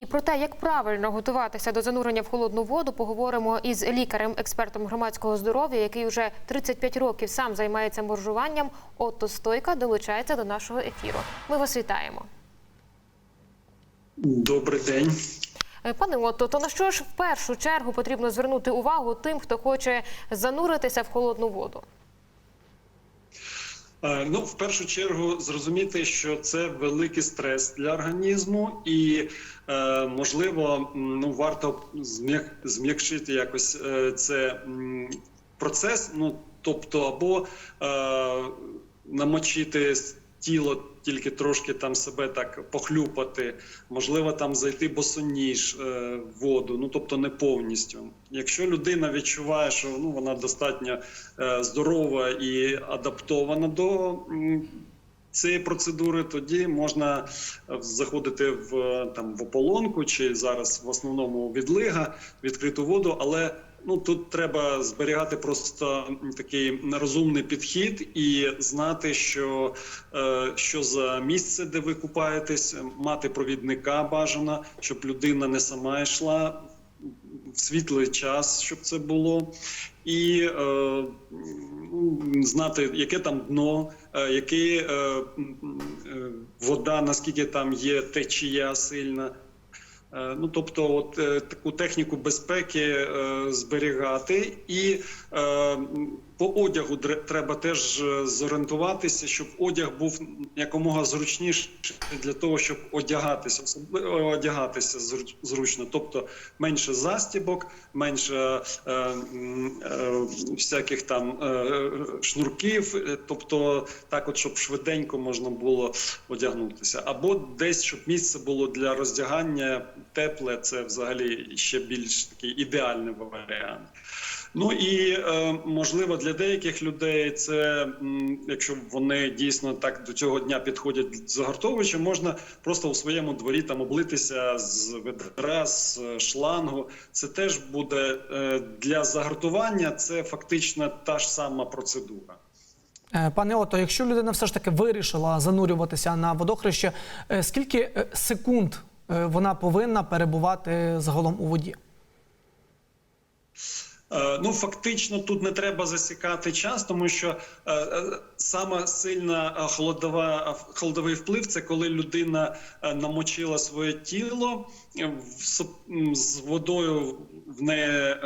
І про те, як правильно готуватися до занурення в холодну воду, поговоримо із лікарем, експертом громадського здоров'я, який вже 35 років сам займається моржуванням. Отто Стойка долучається до нашого ефіру. Ми вас вітаємо. Добрий день. Е, Пане Отто, то на що ж в першу чергу потрібно звернути увагу тим, хто хоче зануритися в холодну воду? Е, Ну, в першу чергу, зрозуміти, що це великий стрес для організму, і е, можливо, ну варто зм'як- зм'якшити якось е, це процес. Ну тобто, або намочити тіло, тільки трошки там себе так похлюпати, можливо, там зайти босоніж е, воду, ну тобто не повністю. Якщо людина відчуває, що ну вона достатньо е, здорова і адаптована до м, цієї процедури, тоді можна е, заходити в е, там в ополонку чи зараз в основному відлига, відкриту воду, але Ну тут треба зберігати просто такий розумний підхід і знати, що, е, що за місце, де ви купаєтесь, мати провідника бажано, щоб людина не сама йшла в світлий час, щоб це було, і е, знати, яке там дно, е, яке е, вода, наскільки там є течія сильна. Е, Ну, тобто, от е, таку техніку безпеки е, зберігати, і е, по одягу треба теж е, зорієнтуватися, щоб одяг був якомога зручніший для того, щоб одягатися, особливо одягатися зруч- зручно. Тобто менше застібок, менше е, е, всяких там е, шнурків, е, тобто так, от щоб швиденько можна було одягнутися, або десь щоб місце було для роздягання тепле, це взагалі ще більш такий ідеальний варіант. Ну і е, можливо для деяких людей це, якщо вони дійсно так до цього дня підходять загортовуючи, можна просто у своєму дворі там облитися з ведра, з е, шлангу. Це теж буде е, для загартування. Це фактично та ж сама процедура. Пане Ото, якщо людина все ж таки вирішила занурюватися на водохреще, скільки секунд вона повинна перебувати загалом у воді? Е, Ну, фактично, тут не треба засікати час, тому що е, е, саме сильна холодова холодовий вплив це коли людина намочила своє тіло з водою в неї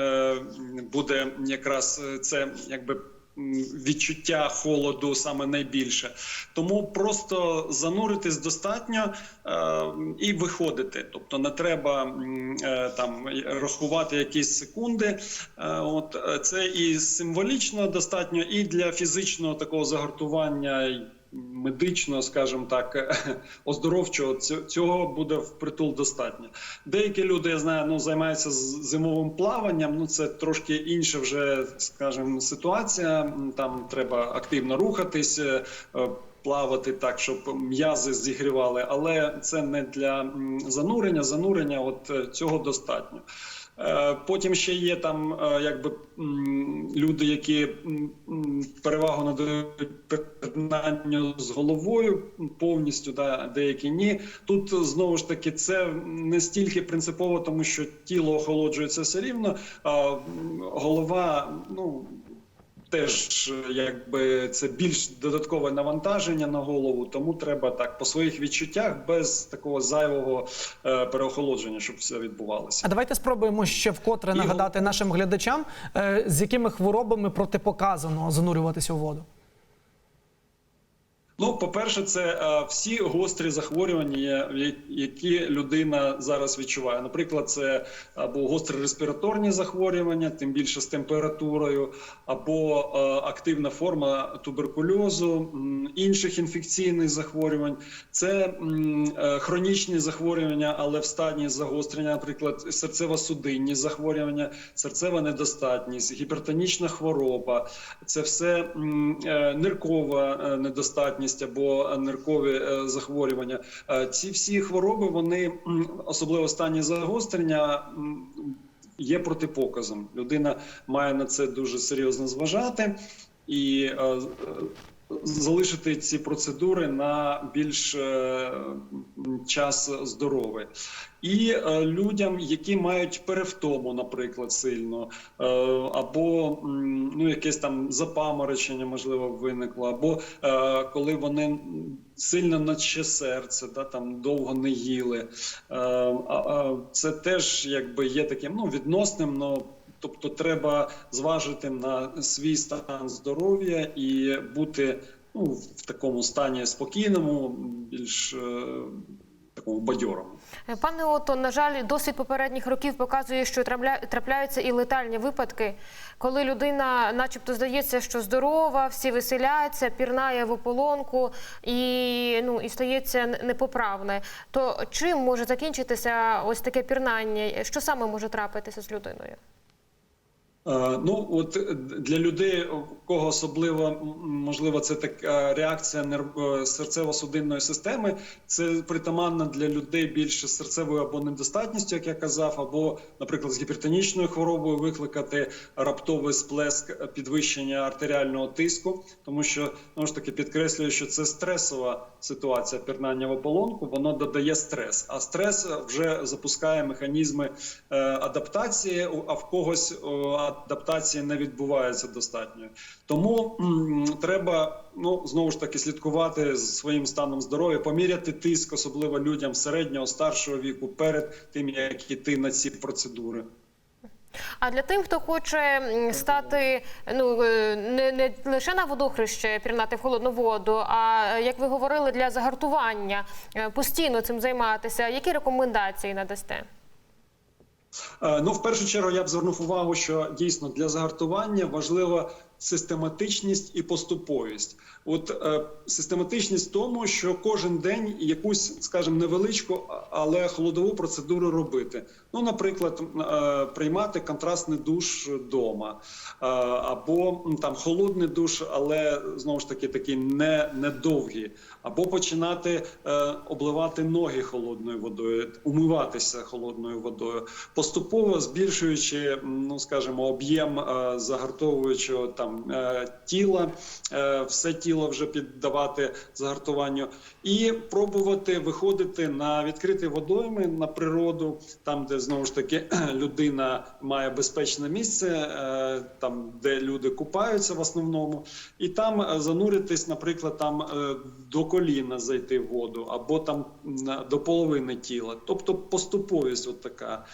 буде якраз це якби. Відчуття холоду саме найбільше, тому просто зануритись достатньо е, і виходити. Тобто не треба е, там рахувати якісь секунди. Е, От е, це і символічно достатньо, і для фізичного такого загартування. Й Медичного, скажімо так, оздоровчого цього буде впритул достатньо. Деякі люди, я знаю, ну займаються зимовим плаванням. Ну це трошки інша вже, скажімо, ситуація. Там треба активно рухатись. е, Плавати так, щоб м'язи зігрівали, але це не для занурення. Занурення, от е, цього достатньо. Е, Потім ще є там е, якби люди, які перевагу надають перетинанню з головою повністю, да, деякі ні. Тут знову ж таки це не стільки принципово, тому що тіло охолоджується все рівно, а голова, ну. Теж якби це більш додаткове навантаження на голову, тому треба так по своїх відчуттях без такого зайвого е, переохолодження, щоб все відбувалося. А давайте спробуємо ще вкотре І- нагадати нашим глядачам, е, з якими хворобами протипоказано занурюватися у воду. Ну, по-перше, це е, всі гострі захворювання, які людина зараз відчуває. Наприклад, це або гострі респіраторні захворювання, тим більше з температурою, або е, активна форма туберкульозу, інших інфекційних захворювань. Це е, хронічні захворювання, але в стані загострення, наприклад, серцево-судинні захворювання, серцева недостатність, гіпертонічна хвороба. Це все ниркова е, недостатність або ниркові е, захворювання. Е, Ці всі хвороби, вони особливо стані загострення. Є протипоказом. Людина має на це дуже серйозно зважати, і е, залишити ці процедури на більш е, час здоровий. І е, людям, які мають перевтому, наприклад, сильно, або ну, якесь там запаморочення, можливо, виникло, або коли вони сильно наче серце, да, там довго не їли. Це теж якби є таким ну, відносним, но Тобто треба зважити на свій стан здоров'я і бути ну, в такому стані спокійному, більш е, такому бадьорому. Е, Пане Ото, на жаль, досвід попередніх років показує, що трапля- трапляються і летальні випадки, коли людина, начебто, здається, що здорова, всі веселяться, пірнає в ополонку і, ну, і стається непоправне. То чим може закінчитися ось таке пірнання? Що саме може трапитися з людиною? Е, Ну, от е, для людей, у кого особливо можливо, це така реакція е, серцево-судинної системи. Це притаманна для людей більше серцевою або недостатністю, як я казав, або, наприклад, з гіпертонічною хворобою викликати раптовий сплеск підвищення артеріального тиску, тому що знову ж таки підкреслюю, що це стресова ситуація пірнання в ополонку, воно додає стрес. А стрес вже запускає механізми адаптації, а в когось адаптації не відбувається достатньо. Тому м, треба ну знову ж таки слідкувати з своїм станом здоров'я, поміряти тиск, особливо людям середнього старшого віку, перед тим як іти на ці процедури. А для тим, хто хоче стати ну е, не, не лише на водохреще пірнати в холодну воду, а як ви говорили, для загартування е, постійно цим займатися. Які рекомендації надасте? Е, Ну, в першу чергу, я б звернув увагу, що дійсно для загартування важлива систематичність і поступовість. От е, систематичність в тому, що кожен день якусь, скажімо, невеличку, але холодову процедуру робити. Ну, наприклад, е, приймати контрастний душ вдома, е, або там холодний душ, але знову ж таки такий не, не довгий, або починати е, обливати ноги холодною водою, умиватися холодною водою, поступово збільшуючи, ну скажімо, об'єм е, загартовуючого там е, тіла, е, все тіло вже піддавати загартуванню, і пробувати виходити на відкриті водойми на природу, там, де знову ж таки людина має безпечне місце, е, там де люди купаються в основному, і там зануритись, наприклад, там до коліна зайти в воду, або там до половини тіла, тобто поступовість, от така.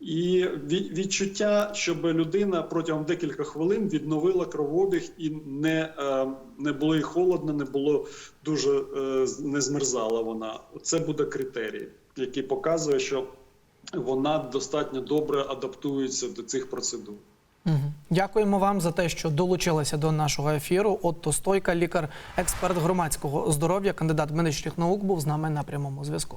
І ві- відчуття, щоб людина протягом декілька хвилин відновила кровообіг і не, е, не було і холодно, не було дуже е, не змерзала вона. Це буде критерій, який показує, що вона достатньо добре адаптується до цих процедур. Дякуємо вам за те, що долучилися до нашого ефіру. Отто Стойка, лікар, експерт громадського здоров'я, кандидат медичних наук, був з нами на прямому зв'язку.